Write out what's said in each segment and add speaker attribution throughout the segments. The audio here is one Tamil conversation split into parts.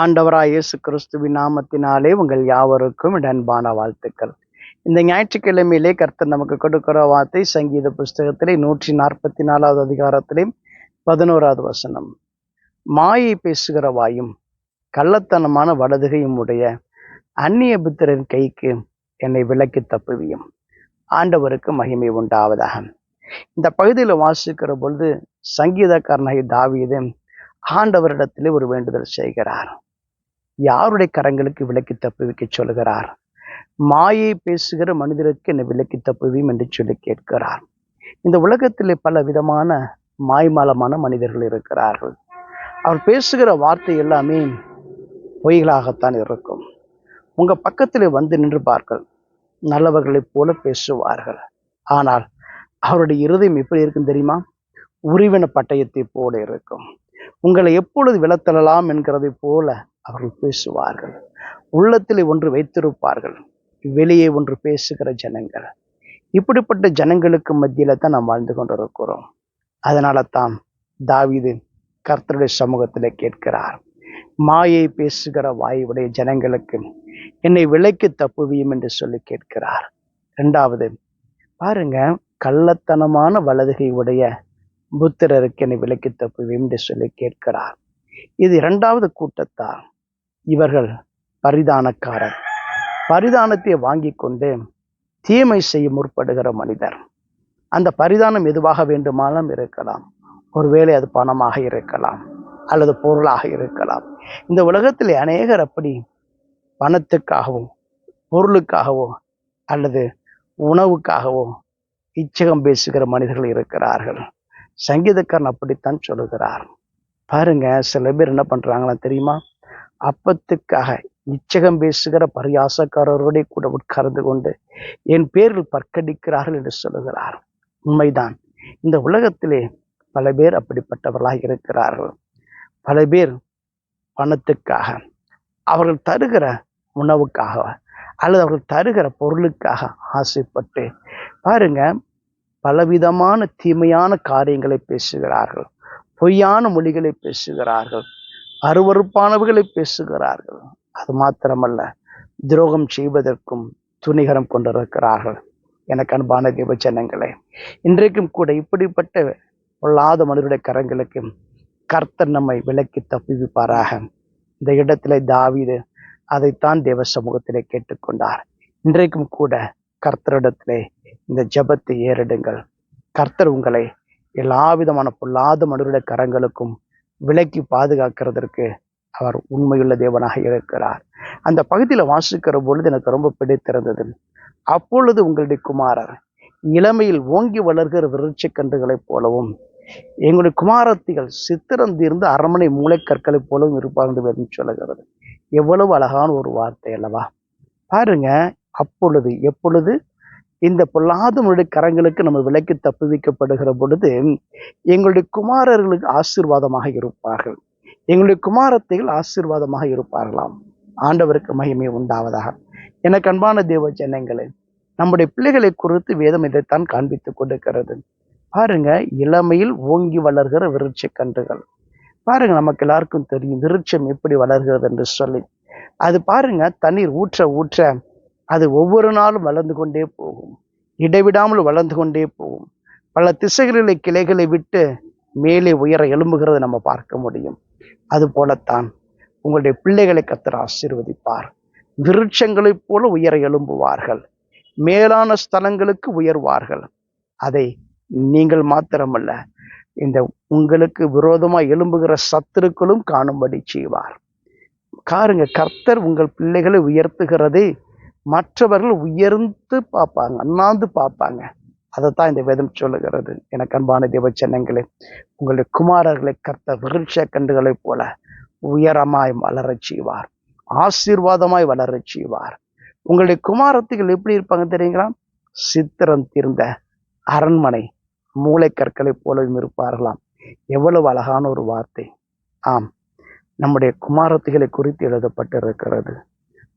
Speaker 1: ஆண்டவராய் இயேசு கிறிஸ்துவின் நாமத்தினாலே உங்கள் யாவருக்கும் இடன்பான அன்பான வாழ்த்துக்கள். இந்த ஞாயிற்றுக்கிழமையிலே கர்த்தர் நமக்கு கொடுக்கிற வார்த்தை சங்கீத புஸ்தகத்திலே நூற்றி நாற்பத்தி நாலாவது அதிகாரத்திலே பதினோராவது வசனம். மாயை பேசுகிற வாயும் கள்ளத்தனமான வலதுகையும் உடைய அந்நிய புத்திரன் கைக்கு என்னை விலக்கி தப்புவியும். ஆண்டவருக்கு மகிமை உண்டாவதாக. இந்த பகுதியில் வாசிக்கிற பொழுது சங்கீதக்காரனாகி தாவீது ஆண்டவரிடத்திலே ஒரு வேண்டுதல் செய்கிறார். யாருடைய கரங்களுக்கு விலக்கி தப்புவிக்க சொல்கிறார் மாயை பேசுகிற மனிதருக்கு என்னை விலக்கி தப்புவியும் என்று சொல்லி கேட்கிறார். இந்த உலகத்திலே பல விதமான மாய்மாலமான மனிதர்கள் இருக்கிறார்கள். அவர் பேசுகிற வார்த்தை எல்லாமே பொய்களாகத்தான் இருக்கும். உங்கள் பக்கத்தில் வந்து நின்று பார்கள் நல்லவர்களைப் போல பேசுவார்கள். ஆனால் அவருடைய இருதயம் எப்படி இருக்கும் தெரியுமா? உருவின பட்டயத்தை போல இருக்கும். உங்களை எப்பொழுது விளத்தலாம் என்கிறதை போல அவர்கள் பேசுவார்கள். உள்ளத்தில் ஒன்று வைத்திருப்பார்கள். வெளியே ஒன்று பேசுகிற ஜனங்கள். இப்படிப்பட்ட ஜனங்களுக்கு மத்தியில தான் நாம் வாழ்ந்து கொண்டிருக்கிறோம். அதனால தான் தாவிது கர்த்தருடைய சமூகத்தில் கேட்கிறார். மாயை பேசுகிற வாயுடைய ஜனங்களுக்கு என்னை விலைக்கு தப்புவியும் என்று சொல்லி கேட்கிறார். இரண்டாவது பாருங்க கள்ளத்தனமான வலதுகை உடைய புத்திரருக்கு என்னை விலைக்கு தப்புவியும் என்று சொல்லி கேட்கிறார். இது இரண்டாவது கூட்டத்தார் இவர்கள் பரிதானக்காரர். பரிதானத்தை வாங்கி கொண்டு தீமை செய்ய முற்படுகிற மனிதர். அந்த பரிதானம் எதுவாக வேண்டுமானாலும் இருக்கலாம். ஒருவேளை அது பணமாக இருக்கலாம் அல்லது பொருளாக இருக்கலாம். இந்த உலகத்தில் அநேகர் அப்படி பணத்துக்காகவோ பொருளுக்காகவோ அல்லது உணவுக்காகவோ இச்சகம் பேசுகிற மனிதர்கள் இருக்கிறார்கள். சங்கீதக்காரன் அப்படித்தான் சொல்லுகிறார். பாருங்க சில பேர் என்ன பண்றாங்களா தெரியுமா? அப்பத்துக்காக இச்சகம் பேசுகிற பரியாசக்காரரோட கூட உட்கார்ந்து கொண்டு என் பேரில் பற்கடிக்கிறார்கள் என்று சொல்லுகிறார். உண்மைதான். இந்த உலகத்திலே பல பேர் அப்படிப்பட்டவர்களாக இருக்கிறார்கள். பல பேர் பணத்துக்காக அவர்கள் தருகிற உணவுக்காக அல்லது அவர்கள் தருகிற பொருளுக்காக ஆசைப்பட்டு பாருங்க பலவிதமான தீமையான காரியங்களை பேசுகிறார்கள். பொய்யான மொழிகளை பேசுகிறார்கள். அருவறுப்பானவர்களை பேசுகிறார்கள். அது மாத்திரமல்ல துரோகம் செய்வதற்கும் துணிகரம் கொண்டிருக்கிறார்கள். எனக்கு அன்பான தேவச்சனங்களே ஜனங்களே இன்றைக்கும் கூட இப்படிப்பட்ட பொல்லாத மனிதருடைய கரங்களுக்கு கர்த்தர் நம்மை விலக்கி தப்பிவிப்பாராக. இந்த இடத்திலே தாவிது அதைத்தான் தேவ சமூகத்திலே கேட்டுக்கொண்டார். இன்றைக்கும் கூட கர்த்தரிடத்திலே இந்த ஜெபத்தை ஏறிடுங்கள். கர்த்தர் உங்களை எல்லா விதமான பொல்லாத மனிதருடைய கரங்களுக்கும் விலக்கி பாதுகாக்கிறதற்கு அவர் உண்மையுள்ள தேவனாக இருக்கிறார். அந்த பகுதியில் வாசிக்கிற பொழுது எனக்கு ரொம்ப பிடித்திருந்தது. அப்பொழுது உங்களுடைய குமாரர் இளமையில் ஓங்கி வளர்கிற விருட்ச கன்றுகளைப் போலவும் எங்களுடைய குமாரத்திகள் சித்திரம் தீர்ந்து அரண்மனை மூளைக்கற்களைப் போலவும் இருப்பார் என்று சொல்லுகிறது. எவ்வளவு அழகான ஒரு வார்த்தை அல்லவா? பாருங்க அப்பொழுது எப்பொழுது? இந்த பொல்லாதவனுடைய கரங்களுக்கு நம்ம விலைக்கு தப்புவிக்கப்படுகிற பொழுது எங்களுடைய குமாரர்களுக்கு ஆசீர்வாதமாக இருப்பார்கள். எங்களுடைய குமாரத்தைகள் ஆசீர்வாதமாக இருப்பார்களாம். ஆண்டவருக்கு மகிமை உண்டாவதாக. எனக்கு அன்பான தேவ ஜனங்களே நம்முடைய பிள்ளைகளை குறித்து வேதம் இதைத்தான் காண்பித்துக் கொண்டிருக்கிறது. பாருங்க இளமையில் ஓங்கி வளர்கிற விருட்ச கன்றுகள். பாருங்க நமக்கு எல்லாருக்கும் தெரியும் விருட்சம் எப்படி வளர்கிறது என்று சொல்லி. அது பாருங்க தண்ணீர் ஊற்ற ஊற்ற அது ஒவ்வொரு நாளும் வளர்ந்து கொண்டே போகும். இடைவிடாமல் வளர்ந்து கொண்டே போகும். பல திசைகளிலே கிளைகளை விட்டு மேலே உயர எழும்புகிறத நம்ம பார்க்க முடியும். அது போலத்தான் உங்களுடைய பிள்ளைகளை கத்தர் ஆசீர்வதிப்பார். விருட்சங்களைப் போல உயர எழும்புவார்கள். மேலான ஸ்தலங்களுக்கு உயர்வார்கள். அதை நீங்கள் மாத்திரமல்ல இந்த உங்களுக்கு விரோதமாக எழும்புகிற சத்துருக்களும் காணும்படி செய்வார். காருங்க கர்த்தர் உங்கள் பிள்ளைகளை உயர்த்துகிறதே மற்றவர்கள் உயர்ந்து பார்ப்பாங்க அண்ணாந்து பார்ப்பாங்க. அதைத்தான் இந்த வேதம் சொல்லுகிறது. எனக்கு அன்பான தேவச்சனங்களே உங்களுடைய குமாரர்களை கர்த்த விருட்ச கண்டுகளைப் போல உயரமாய் வளரச் செய்வார் ஆசீர்வாதமாய் வளரச் செய்வார். உங்களுடைய குமாரத்துகள் எப்படி இருப்பாங்க தெரியுங்களா? சித்திரம் தீர்ந்த அரண்மனை மூளைக்கற்களைப் போலவும் இருப்பார்களாம். எவ்வளவு அழகான ஒரு வார்த்தை. ஆம் நம்முடைய குமாரத்திகளை குறித்து எழுதப்பட்டிருக்கிறது.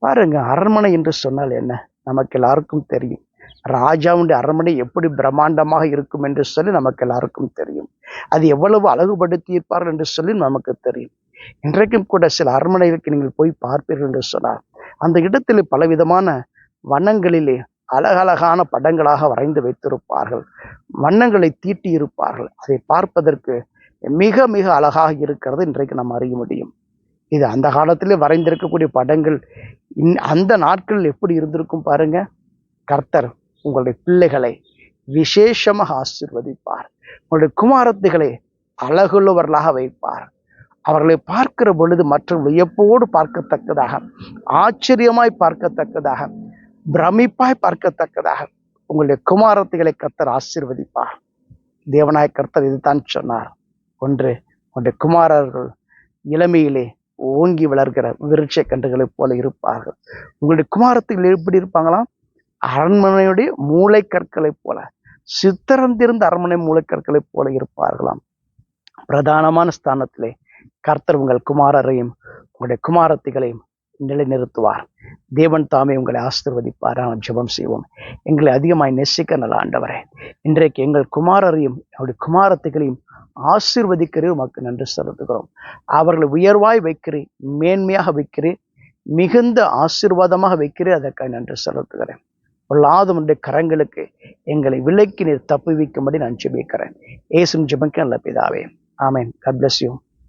Speaker 1: பாருங்க அரண்மனை என்று சொன்னால் என்ன? நமக்கு எல்லாருக்கும் தெரியும். ராஜாவுடைய அரண்மனை எப்படி பிரம்மாண்டமாக இருக்கும் என்று சொல்லி நமக்கு எல்லாருக்கும் தெரியும். அது எவ்வளவு அழகுபடுத்தியிருப்பார்கள் என்று சொல்லி நமக்கு தெரியும். இன்றைக்கும் கூட சில அரண்மனைகளுக்கு நீங்கள் போய் பார்ப்பீர்கள் என்று சொன்னார் அந்த இடத்தில் பலவிதமான வண்ணங்களிலே அழகழகான படங்களாக வரைந்து வைத்திருப்பார்கள். வண்ணங்களை தீட்டியிருப்பார்கள். அதை பார்ப்பதற்கு மிக மிக அழகாக இருக்கிறது இன்றைக்கு நாம் அறிய முடியும். இது அந்த காலத்திலே வரைந்திருக்கக்கூடிய படங்கள் இன் அந்த நாட்களில் எப்படி இருந்திருக்கும் பாருங்க. கர்த்தர் உங்களுடைய பிள்ளைகளை விசேஷமாக ஆசிர்வதிப்பார். உங்களுடைய குமாரத்துகளை அழகுள்ளவர்களாக வைப்பார். அவர்களை பார்க்கிற பொழுது மற்றும் வியப்போடு பார்க்கத்தக்கதாக ஆச்சரியமாய் பார்க்கத்தக்கதாக பிரமிப்பாய் பார்க்கத்தக்கதாக உங்களுடைய குமாரத்துகளை கர்த்தர் ஆசிர்வதிப்பார். தேவனாய கர்த்தர் இதுதான் சொன்னார். ஒன்று உங்களுடைய குமாரர்கள் இளமையிலே ஓங்கி வளர்கிற விருட்ச கன்றுகளைப் போல இருப்பார்கள். உங்களுடைய குமாரத்துகள் எப்படி இருப்பாங்களாம்? அரண்மனையுடைய மூளை கற்களைப் போல சித்திரந்திருந்த அரண்மனை மூளைக்கற்களைப் போல இருப்பார்களாம். பிரதானமான ஸ்தானத்திலே கர்த்தர் உங்கள் குமாரரையும் உங்களுடைய குமாரத்திகளையும் நிலைநிறுத்துவார். தேவன் தாமே உங்களை ஆசிர்வதிப்பார்? நாம் ஜெபம் செய்வோம். எங்களை அதிகமாய் நெசிக்க நல்ல ஆண்டவரே. இன்றைக்கு எங்கள் குமாரரையும் அவருடைய குமாரத்துகளையும் ஆசிர்வதிக்கிறீர். உமக்கு நன்றி செலுத்துகிறோம். அவர்களை உயர்வாய் வைக்கிறேன் மேன்மையாக வைக்கிறேன் மிகுந்த ஆசீர்வாதமாக வைக்கிறேன் அதற்காக நன்றி செலுத்துகிறேன். பொல்லாதவனுடைய கரங்களுக்கு எங்களை விலக்கி நீர் தப்புவிக்கும்படி நான் ஜெபிக்கிறேன். ஏசும் ஜெபிக்க நல்ல பிதாவே. ஆமேன். Cut bless you